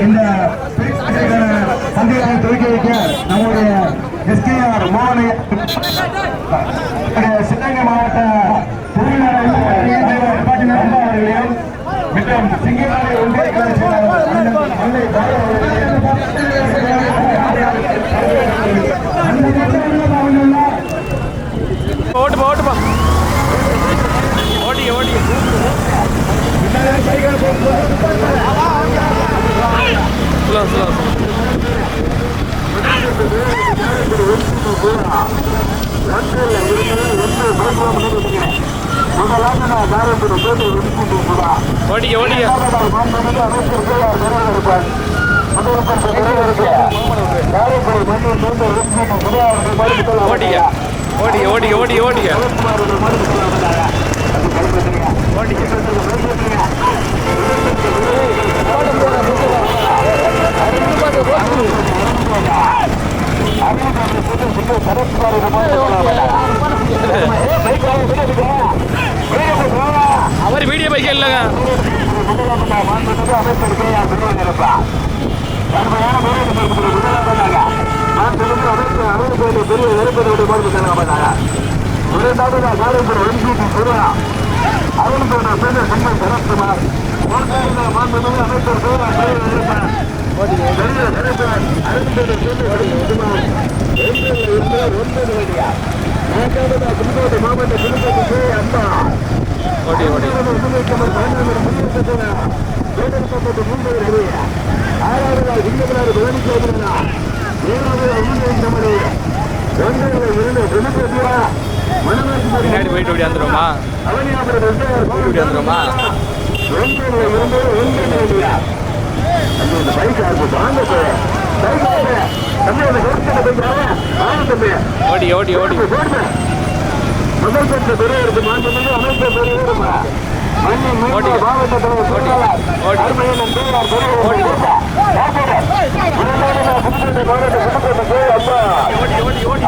இந்த சந்தையை துவக்கி வைக்க நம்முடைய எஸ்கேஆர் மோகன். சிவகங்கை மாவட்ட தொழிலாளர் அவர்களையும் மற்றும் சிங்கநாடு ஒன்றிய கழக செயலாளர் அண்ணன் அன்னை பாலு அவர்களையும் ஓட்டுப்பா ஓட்டுப்பா ஓட்டிக்க ஓட்டிக்க ஸ்லோ ஸ்லோ ஓட்டிக்க ஓட்டிக்க ஓட்டிக்க ஓட்டிக்க ஓட்டிக்க ஓட்டிக்க ஓட்டிக்க அவர் வீடியோ பைக் இல்லைங்க ஓட்டி ஓட்டி பின்னாடி போயிட்டு இப்படி அவர் வீடியோ பைக்கே இல்லைங்க. ஓடி ஓடி முதல் பெற்ற பெரியவருக்கு மாண்புமிகு அமைச்சர் பெரியவருமா மண்ணின் ஓடி. மீண்டும் மாவட்ட தலைவர் ஓடி. செயலாளர் ஓடி. அருமையண்ணன் பெரியார் பெரியவர் ஓடி. இரண்டாவது நாள் புதுக்கோட்டை மாவட்ட புதுக்கோட்டை கே. அம்மா ஓடி ஓடி ஓடி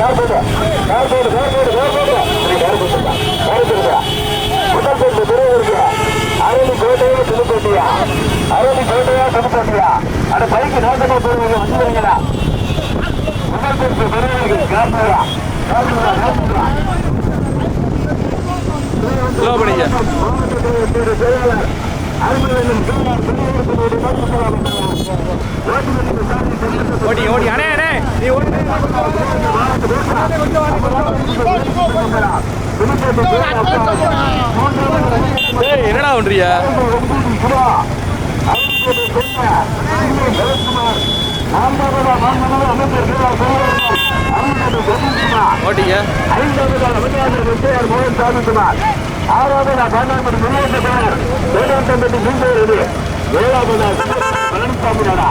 கார்போடு, கார்போடு, கார்போடு, கார்போடு. இப்படி கார்போடுப்பா, கார்போடுப்பா. முதல் பெற்ற பெரியவருக்கு அரணி கோட்டையா புதுக்கோட்டையா? அரணி கோட்டையா புதுக்கோட்டையா? அந்த பைக்கு நாட்டமா போயிருவீங்க வந்துடுவீங்களா முதல் பெற்ற பெரியவருக்கு கார்போடா கார்போடா கார்போடா ஸ்லோ பண்ணிக்க. ஓடி ஓடி அண்ணே அண்ணே. நீ ஓடி ஏய் என்னடா பண்றியா ஓட்டிக்க ஆறாவது பன்னெண்டு முன்னேற்ற முன்பேறு ஏழாவது பழனிசாமி நாடா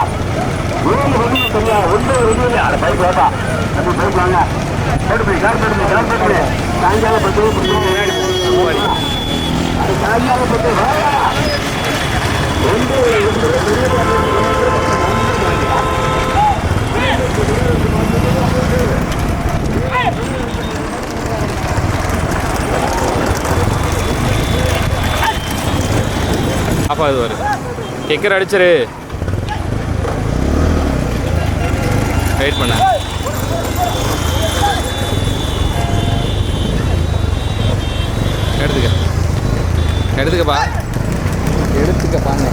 ஏழு வண்டி சரியா ஒன்பது அதை பைக் வேட்டா அப்படி பைக் போட்டு போய் கார் போட்டு கார் போட்டு சாயங்காலம் பத்து அப்பா இது ஒன்று ஒன்று வரு கிக்கர் அடிச்சிரு. வெயிட் பண்ண. எடுத்துக்க. எடுத்துக்கப்பா. எடுத்துக்கப்பாங்க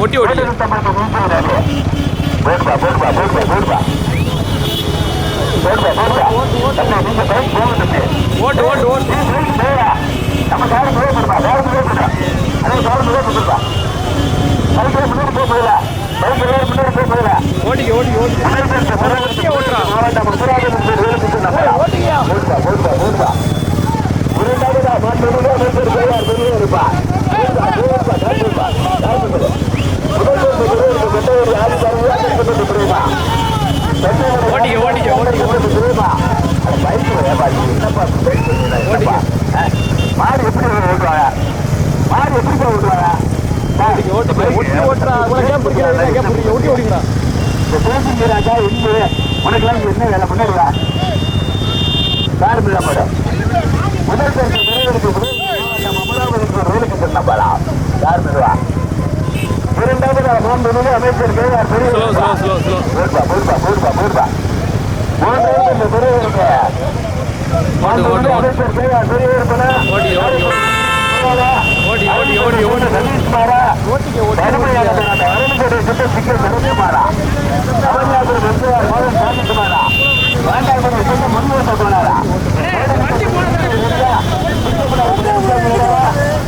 போக ஓடி ஓட்டு ஓட்டு ஓட்டு. நம்ம காலம் போடுப்பா காலம் போடுப்பா அதே காலம் போடுப்பா பைக்கில் முன்னாடி போக போகல பைக்கில் முன்னாடி போக போகல ஓட்டிக்க ஓட்டிக்க ஓட்டிக்க ஓட்டுறா. ஓட்டிக்க ஓட்டிக்க ஓட்டிக்க மாடு எப்படி ஓட்டுவாங்க மாடு எப்படி ஓட்டுவாங்க ஓட்டிக்க ஓட்டிக்க ஒட்டி ஓட்டுறா உனக்கு கேப் பிடிக்கல கேப் பிடிக்கல ஒட்டி ஓடிக்கிறா இந்த பேசுங்க ராஜா இங்கு உனக்கெல்லாம் இங்க என்ன வேலை பண்ணுறா யாரும் இல்ல மேடம் முதல் பேருக்கு விரைவிற்கு நம்ம அமலாவதிக்கு ரோலுக்கு சொன்னப்பாளா யார் பெறுவா இரண்டாவது மூன்று அமைச்சர் கேஆர் பெரிய ஸ்லோ ஸ்லோ ஸ்லோ ஸ்லோ போடுப்பா போடுப்பா போடுப்பா போடுப்பா மூன்றாவது இந்த பெரியவருக்கு ஓட்டு, ஓட்டு, ஓட்டு. அமைச்சர் கேஆர் பெரியவருக்குன்னா ஓடி ஓடி ஓடி ஓடி ஓடி ஓடி ஓடி சதீஷ்குமாரா ஓட்டிக்க ஓட்டி கடுமையாக அந்த அரணுடைய சுத்த சிக்கல் சரண்யமாரா அவனியாபுரம் வெற்றியார் மோகன் சாதிக்குமாரா வேண்டாம் சொந்த முன்வந்த போனாரா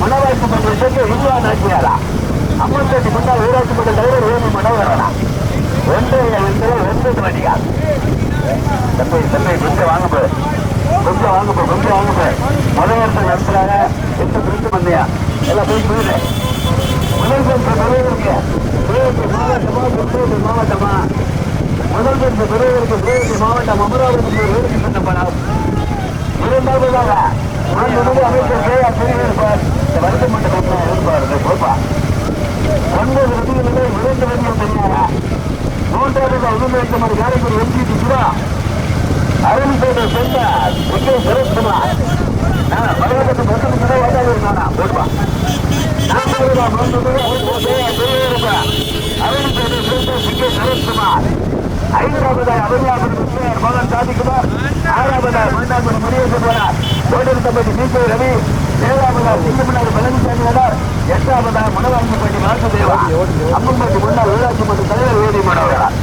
மனவாய்ப்பு மன்றத்துக்கு இந்தியா நாட்டியாரா அம்மன்பேட்டி முன்னாள் ஊராட்சி மன்ற தலைவர் வேணி மனோகரனா ஒன்று ஒன்று ஒன்று மணியா தம்பி தம்பி கொஞ்சம் வாங்க போய் கொஞ்சம் வாங்க போய் கொஞ்சம் வாங்க போய் முதல் வருஷம் நடத்துறாங்க எட்டு பிரிச்சு பண்ணையா எல்லாம் போய் போயிடு முதல் பரிசு பெறுவதற்கு சிவகங்கை மாவட்டமா புத்தூர் மாவட்டமா முதல் பரிசு பெறுவதற்கு சிவகங்கை மாவட்டம் அமராவதி வேடிக்கை சொன்னப்படம் இரண்டாவதாக அமைச்சர் கே ஆர் பெரியவர் இந்த வருஷ மண்டபத்தில் இருப்பார் ஒன்பது விதிகளிலே இரண்டு வரிகள் தெரியாரா மூன்றாவது காரைக்குடி எம்பி சிவா அருண்பேட்டை சென்ற விஜய் சுரேஷ்குமார் நான் பரவத்துக்கு பசங்க வாதாடி நானா போடுவா கே ஆர் பெரியவர் அருண்பேட்டை சென்ற விஜய் சுரேஷ்குமார் ஐந்தாவதாய் அபரியாபுரி முத்தையார் மகன் சாதிக்குமார் ஆறாவதாய் மன்னார்மணி முனியேஸ்வரர் கோடிருத்தப்பட்டி சிகே ரவி ஏழாவதாய் சிங்கமனார் பழனிசாமி நகர் எட்டாவதாய் மணவாங்கிப்பட்டி வாசுதேவா அம்மன்பட்டி முன்னாள் ஊராட்சி மன்ற தலைவர் வேதி மனோகரர்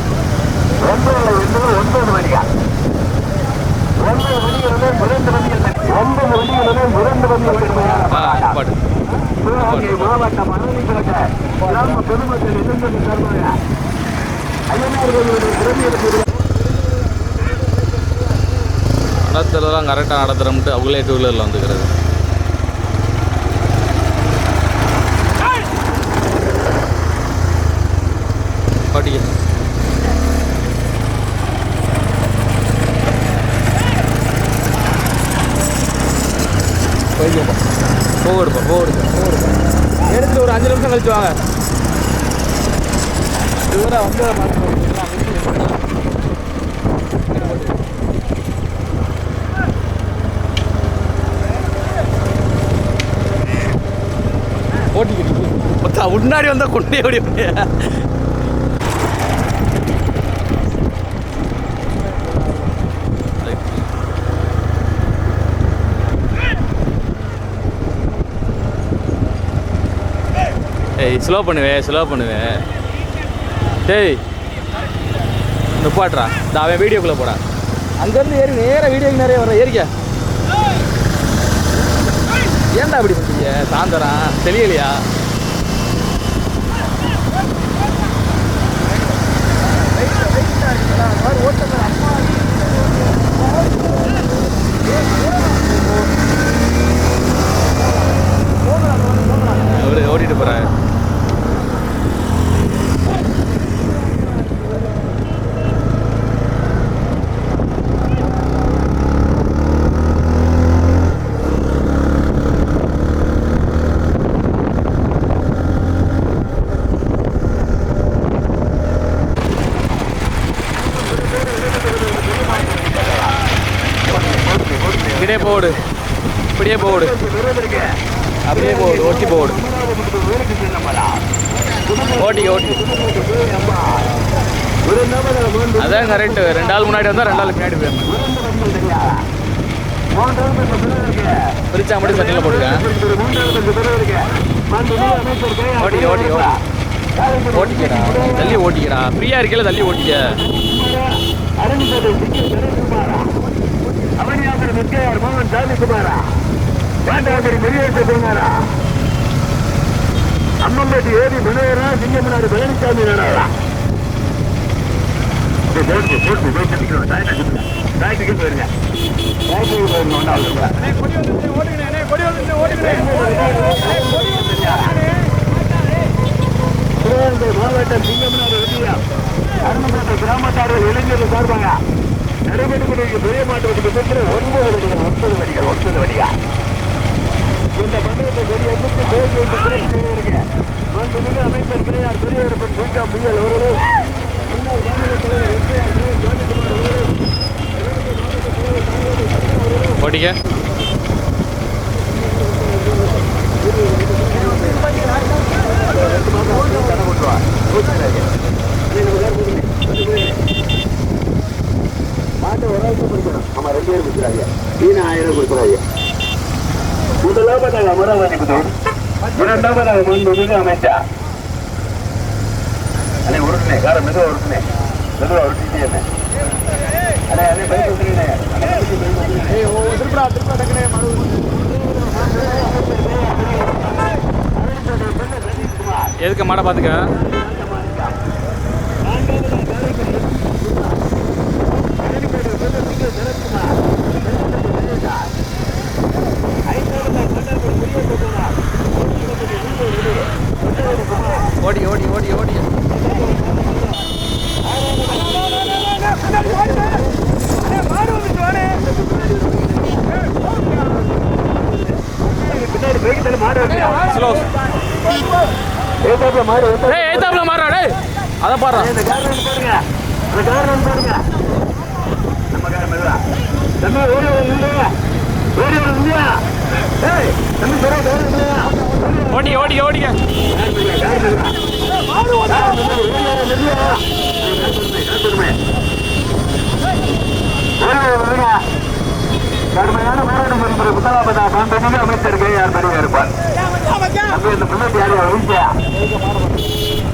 ஒன்பது என்பது ஒன்பது மணியா ஒன்பது மணிகளுடன் இரண்டு மணிகள் ஒன்பது மணிகளுடன் இரண்டு சிவகங்கை மாவட்டம் கிராம பொதுமக்கள் சார்பாக ஐயனார்களுடைய நடத்துறதெல்லாம் கரெக்டாக நடத்துகிறோம்ட்டு அவங்களே டூ வீலரில் வந்துக்கிறது பாட்டிக்க போய்க்கப்பா போகடுப்பா போகடுப்பா போகடுப்பா எடுத்து ஒரு அஞ்சு நிமிஷம் கழிச்சு வாங்க. இவரை வந்து ஓட்டிக்கிட்டு முன்னாடி வந்தால் கொண்டே ஓடி ஏய் ஸ்லோ பண்ணுவேன் ஸ்லோ பண்ணுவேன் டேய் நிப்பாட்றா இந்த அவன் வீடியோக்குள்ளே போடா. அங்கேருந்து ஏறி நேராக வீடியோக்கு நிறைய வர ஏறிக்க. ஏன்டா அப்படி பண்ணுறீங்க சாயந்தரம் தெரியலையா? போடு. இப்படியே போடு. அப்படியே போடு ஓட்டி போடு. ஓட்டிக்க ஓட்டி அதான் கரெக்ட் ரெண்டு ஆள் முன்னாடி வந்தால் ரெண்டு ஆள் பின்னாடி பிரிச்சா மட்டும் சட்டையில் போடுங்க ஓட்டி ஓட்டி தள்ளி ஓட்டிக்கிறா ஃப்ரீயா இருக்கல தள்ளி ஓட்டிக்க. அவனியாசர் வித்யார் மோகன் சாமிக்குமாரா வேண்டாந்திரி மெரியேச குமாரா அம்மம்பட்டி ஏரி மனோகரா சிங்கமனார் பழனிசாமி நாடாரா போட்டு போட்டு போய் சந்திக்கிறோம் தாய்க்கு போயிருங்க தாய்க்கு போயிருங்க ஓடுகிறேன் ஓடுகிறேன் மாவட்டம் சிங்கமனார் வெளியா அருணப்பட்ட கிராமத்தார்கள் இளைஞர்கள் சார்பாங்க நடுவெடுப்பு பெரிய மாட்டு வண்டிக்கு சேர்க்கிற ஒன்பது வண்டிகள் ஒன்பது வண்டிகள் ஒன்பது வண்டியா இந்த பந்தயத்தை பெரிய எதிர்த்து பேசி வைத்து இருக்கிறேன் அமைச்சர் பிள்ளையார் பெரியவரப்பன் குண்டா புயல் ஒருவர் முன்னாள் தான் பிடிக்கணும் ஆமா ரெண்டு பேரும் பிடிக்கிறாங்க வீணா ஆயிரம் கொடுக்குறாங்க முதலாவதாக அமராவதி புதூர் இரண்டாவதாக முன்பு அமைச்சா அண்ணே உருட்டுனே காரம் மெதுவா உருட்டுனே மெதுவா உருட்டிட்டே என்ன அண்ணே அதே பைக் திருப்படா திருப்படா டக்குனே எதுக்கு மாட பாத்துக்க விடுங்க கடுமையான போராட்டம் என்கிற புத்தலாபதா பண்பதிக அமைச்சர் கே ஆர் பெரிய இருப்பார்? யார் வீழ்ச்சியா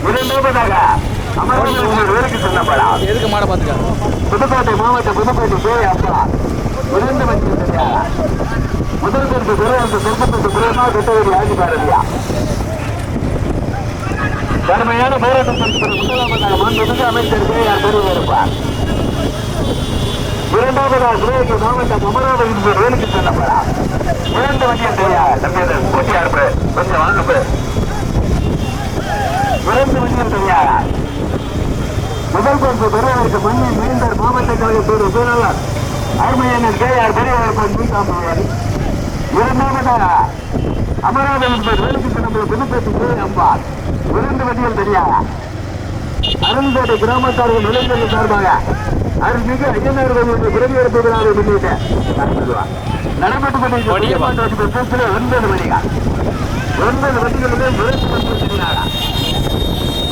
இரண்டாவதாக அமர்வு வேலைக்கு சொன்னப்படா. எதுக்கு மாட பாத்துக்க புதுக்கோட்டை மாவட்டம் கே அப்பா இரண்டு மணி முதல் பெருக்கு குறை அந்த சொற்பத்துக்கு குறைமா கட்டவரி ஆகி பாருங்கயா. கடுமையான போராட்டம் அமைச்சர் கே ஆர் பெரிய இருப்பார்? இரண்டாவதாக இந்த மாவட்டம் அமராவதி என்பவர் வேலைக்கு செல்லப்படா இரண்டு வண்டியும் தெரியா தம்பி போட்டியா இருப்பு கொஞ்சம் வாங்க இரண்டு வண்டியும் தெரியா முதல் பரிசு பெரியவருக்கு மண்ணை மீண்டர் மாவட்ட கழகத்தோடு பேராளர் அருமையான கே ஆர் பெரியவர் மீண்டாமல் இரண்டாவதாக அமராவதி என்பவர் வேலைக்கு செல்லப்பட புதுப்பேட்டு கே அம்பாள் இரண்டு வண்டியும் தெரியா? அருண்கோட்டை கிராமத்தார்கள் இளைஞர்கள் சார்பாக அருள்மிகு ஐயனார் கோவில் பிரதியெடுப்பு விழாவை முன்னிட்டு நடைபெற்று ஓடியவா. கொண்டிருக்கிற ஒன்பது மணிகள் ஒன்பது வண்டிகளுமே விரைந்து வந்து தெரியாதா?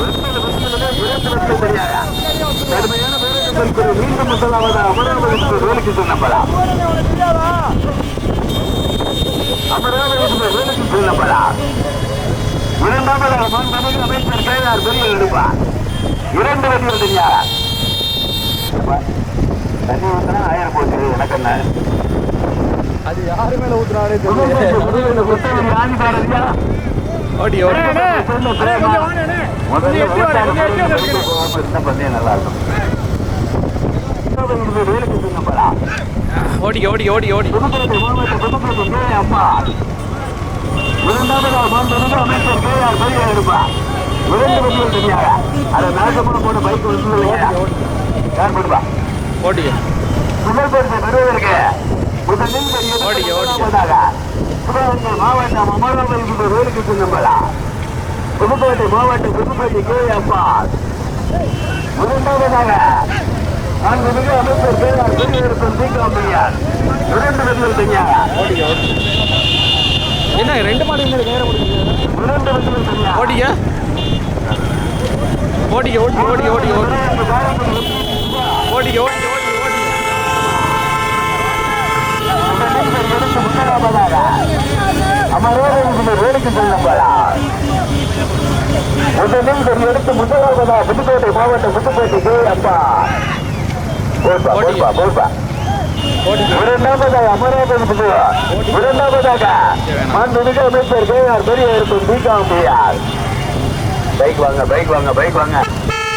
ஒன்பது வண்டிகளுமே விரைந்து வந்து தெரியாதா? கடுமையான பேருந்து மீண்டும் முதலாவது அமராவதி வேலைக்கு சொன்னப்படா. அமராவதி வேலைக்கு சொன்னப்படா. இரண்டாவதாக மாண்புமிகு அமைச்சர் கேஆர் பெரிய எடுப்பார். இரண்டு வண்டிகள் தெரியாதா? ஆயிரம் போச்சு எனக்கு என்ன அது யாரு மேல ஊத்துறாரே தெரியல. ஓடி ஓடி முதல்ல நல்லா இருக்கும். ஓடி ஓடி ஓடி ஓடி. இரண்டாவது அமைச்சர் கே ஆர் பெரியார் இருப்பார் விழுந்து வெளியில் தெரியாத? அதை நாசமான போன பைக் வந்து ஏற்படுவா ஓடிக்க. ஓடிக்க ஓடிக்க. மாவட்டம் அமராவதி வேலைக்கு சென்றா புதுக்கோட்டை மாவட்டம் புதுக்கோட்டை கே. அப்பா இரண்டாவதாக நான் மிக அமைச்சர் கே. ஆர். குடியிருக்கும் தீக்காம்பையார் இரண்டு வெற்றியில் தனியாக என்ன ரெண்டு மாடு எங்களுக்கு நேரம் இரண்டு வெற்றியில் தனியாக ஓடிய ஓடிய ஓடி ஓடி ஓடி ஓடி ஓடிய ஓடி அமரோடு வேலைக்கு செல்லுங்களா முதலில் ஒரு எடுத்து முதலாவதா புதுக்கோட்டை மாவட்டம் புதுக்கோட்டைக்கு அப்பா போல்பா போல்பா போல்பா ஓட்டிக்க இரண்டாவதாக அமராவதி இரண்டாவதாக மாண்புமிகு அமைச்சர் கே ஆர் பெரிய இருக்கும் பிகாம்பியார் பைக் வாங்க பைக் வாங்க. பைக் வாங்க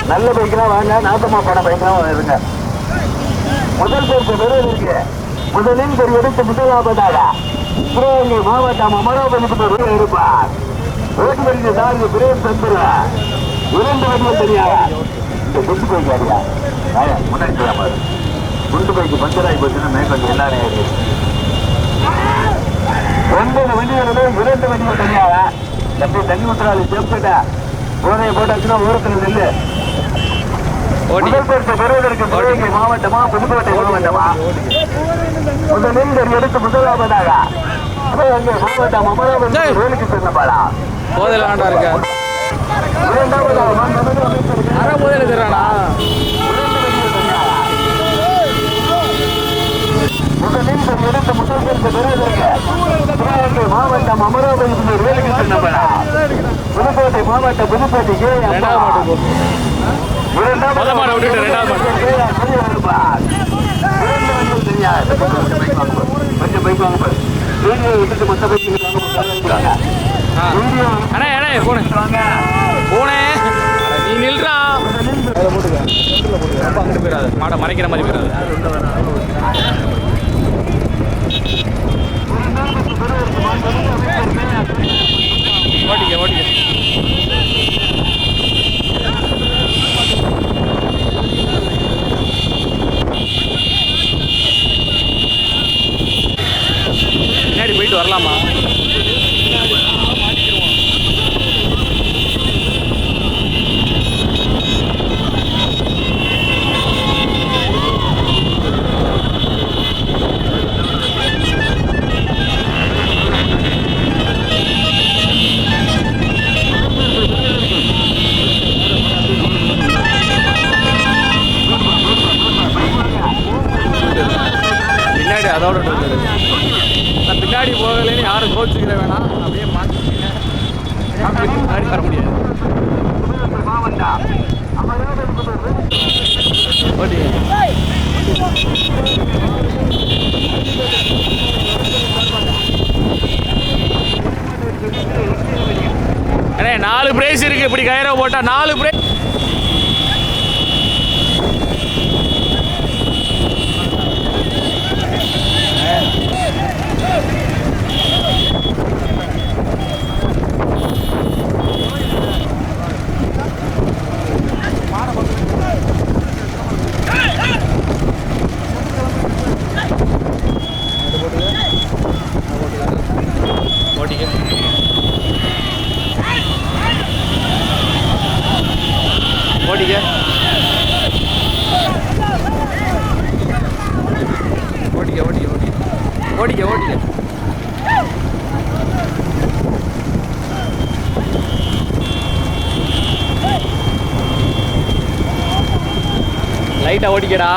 நல்ல பைக்லாம் வாங்க நாட்டமா போன பைக்லாம் இருங்க முதல் பேருக்கு விருது இருக்கு. முதலில் எடுத்து முதலாவதாக சிவகங்கை மாவட்டம் அமராவதிக்கு இருப்பார். ஓட்டு வண்டி சார்ந்து பிரேம் சந்திரா. இரண்டு வண்டிகள் தனியாக. இந்த குண்டு யாரியா ஆயா, முன்னாடி. குண்டு பைக்கு பஞ்சராகி போச்சுன்னா மேற்கொண்டு எல்லாரும் ஏறி ஒன்பது வண்டிகளும் இரண்டு வண்டிகள் தனியாக. தம்பி தண்ணி ஊத்துறாரு சேப்பிட்ட போதையை போட்டாச்சுன்னா ஓரத்தில் நெல்லு. முதல் பேருக்கு பெறுவதற்கு மாவட்டமா புதுக்கோட்டை மாவட்டமா? முதலில் எடுத்து முதலாவதாக மாவட்டம் அமராவதி வேலைக்கு சென்ற பாடா போதில் ஆண்டா இருக்க அரை போதில் தர்றானா முதலில் எடுத்து முதல் பெறுவதற்கு மாவட்டம் அமராவதி வேலைக்கு சென்ற பாடா புதுக்கோட்டை மாவட்டம் புதுக்கோட்டை இரண்டாவது இரண்டாவது கொஞ்சம் பைக் வாங்க பாரு வீடியோ மொத்த பைக் அண்ணே அண்ணே போனே. போனே. நீ நில்றா. போட்டுக்க. போயிடாது. மாடை மறைக்கிற மாதிரி போயிடாது. ஓட்டிக்க ஓட்டிக்க. நாலு பிரைஸ் இருக்கு. இப்படி கயிறை போட்டால் நாலு பிரைஸ் ஓடிக்க ஓடிக்க. லைட்டாக ஓடிக்கடா.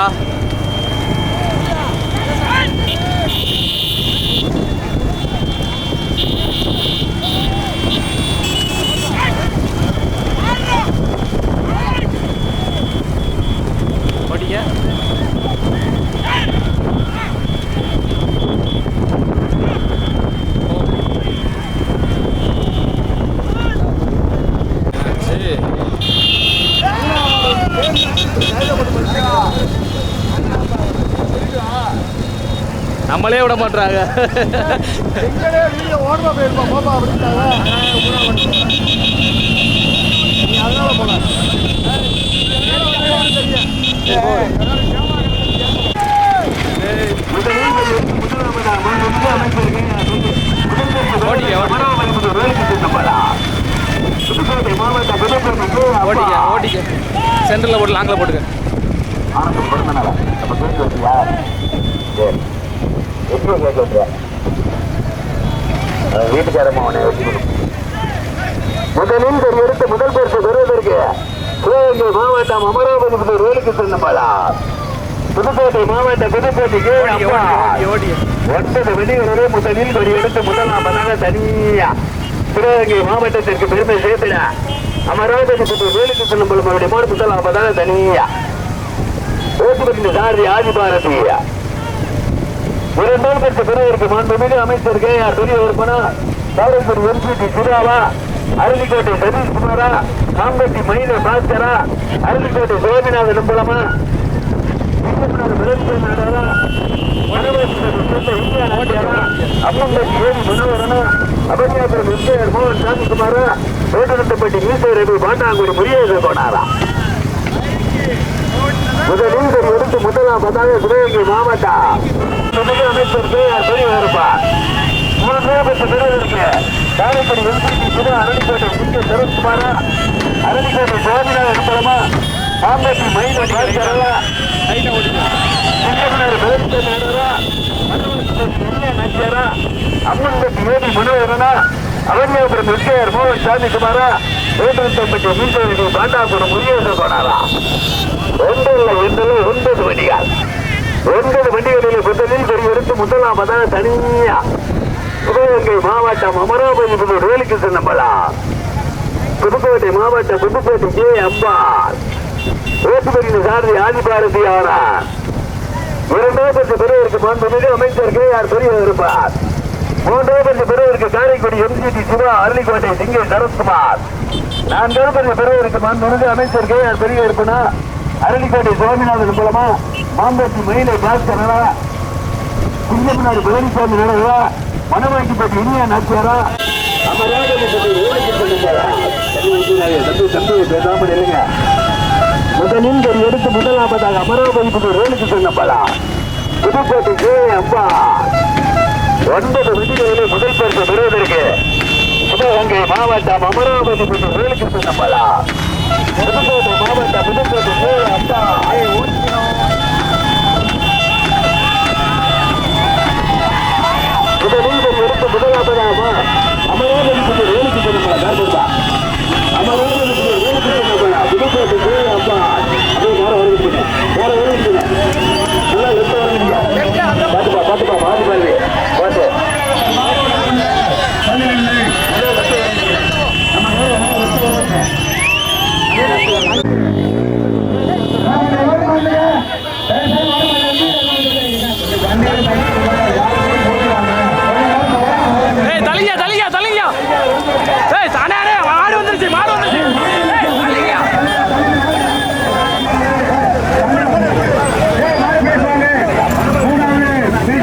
நம்மளே விட மாட்டாங்க ஓடமா போயிருப்பா போப்பா அப்படின்ட்டாங்க நீ அதனால போல ஓட்டிக்க ஓட்டிக்க சென்டரில் போட்டு லாங்கில் போட்டுக்க. எப்படி கேட்க வீட்டுக்காரமா வச்சுக்கணும் முதலில் எடுத்து முதல் பரிசு பெறுவதற்கு சிவகங்கை மாவட்டம் அமராவதி வேலுக்கு செல்லப்பாளா புதுக்கோட்டை மாவட்ட புதுக்கோட்டைக்கு அப்பா ஒன்பது வெளியூரே முதலில் ஒரு எடுத்து முதலாம் பண்ணாங்க தனியா. சிவகங்கை மாவட்டத்திற்கு பெருமை சேர்த்துட அமராவதி செல்லும் பொழுது அவருடைய முதலாம் பண்ணாங்க தனியா. ஓட்டுமன்ற சாரதி ஆதிபாரதியா இரண்டாம் கட்சி பெறுவதற்கு மாண்புமிகு அமைச்சர் கே ஆர் பெரியவர் பணம் காரைக்குடி எம்பி சுதாவா அரளிக்கோட்டை சதீஷ்குமாரா காம்பட்டி மயில பாஸ்கரா அரளிக்கோட்டை சோமிநாத நம்பலமா அபன்யாபுரம் எம்ஜிஆர் மோகன் சாமிக்குமாரா வேட்டனத்தப்பட்டி மீசை ரவி பாண்டாங்குடி முரியேச கோனாரா முதலில் எடுத்து முதலாம் சிவகங்கை மாவட்டம். முதல் அமைச்சர் கே ஆர் மூணு பேர் பெற்ற பெறுவதற்கு காரைக்குடி எம்பி சுதா அரளிக்கோட்டை முக்கிய சரத்குமாரா அரளிக்கோட்டை சுவாமிநாத நம்பலமா காம்பட்டி மயில பாஸ்கரா அம்மன்பட்டி ஏடி மனோகரனா அவன்யாபுரம் எஸ்கேஆர் மோகன் சாமிக்குமாரா வேட்டனத்தம்பட்டி மீசை பாண்டாபுரம் முரியேச கோனாரா. ஒன்றில் ஒன்றில் ஒன்பது மணிகள். ஒன்பது வண்டிகளில் முதலில் பெரிய எடுத்து முதலாவதாக தனியா. சிவகங்கை மாவட்டம் அமராவதி புதூர் வேலுக்கு சென்னம்பலா. புதுக்கோட்டை மாவட்டம் புதுக்கோட்டை கே. அம்பாள். ஓட்டுநரின் சாரதி ஆதிபாரதி ஆனார் இரண்டாவது பெறுவதற்கு மாண்புமிகு அமைச்சர் கே. ஆர். பெரியவர் இருப்பார். மூன்றாவது பெறுவதற்கு காரைக்குடி எம்ஜிடி சிவா அருளிக்கோட்டை சிங்கே சரத்குமார். நான்காவது பெறுவதற்கு மாண்புமிகு அமைச்சர் கே. ஆர். பெரிய இருப்பனா? அருளிக்கோட்டை சுவாமிநாதன் மூலமா? மாம்பட்டி மயிலை பாஸ்கரா குஞ்சப்பினாடி பழனிசாமி நடவா மனவாக்கிப்பட்டி இனியா நாச்சியாரா? நம்ம ராஜபட்டி ஓடிக்கு தம்பி பேசாமல் இருங்க. முதலில் ஒரு எடுத்து முதலாவதாக அமராவதிபுரி ரோலுக்கு சொன்னப்பலா புதுக்கோட்டை கே. அம்மா. ஒன்பது விதிகளிலே முதல் பரிசு பெறுவதற்கு சிவகங்கை மாவட்டம் அமராவதி பெற்ற வேலைக்கு சொன்னப்பலா புதுக்கோட்டை மாவட்டம் புதுக்கோட்டை கே. அம்மா.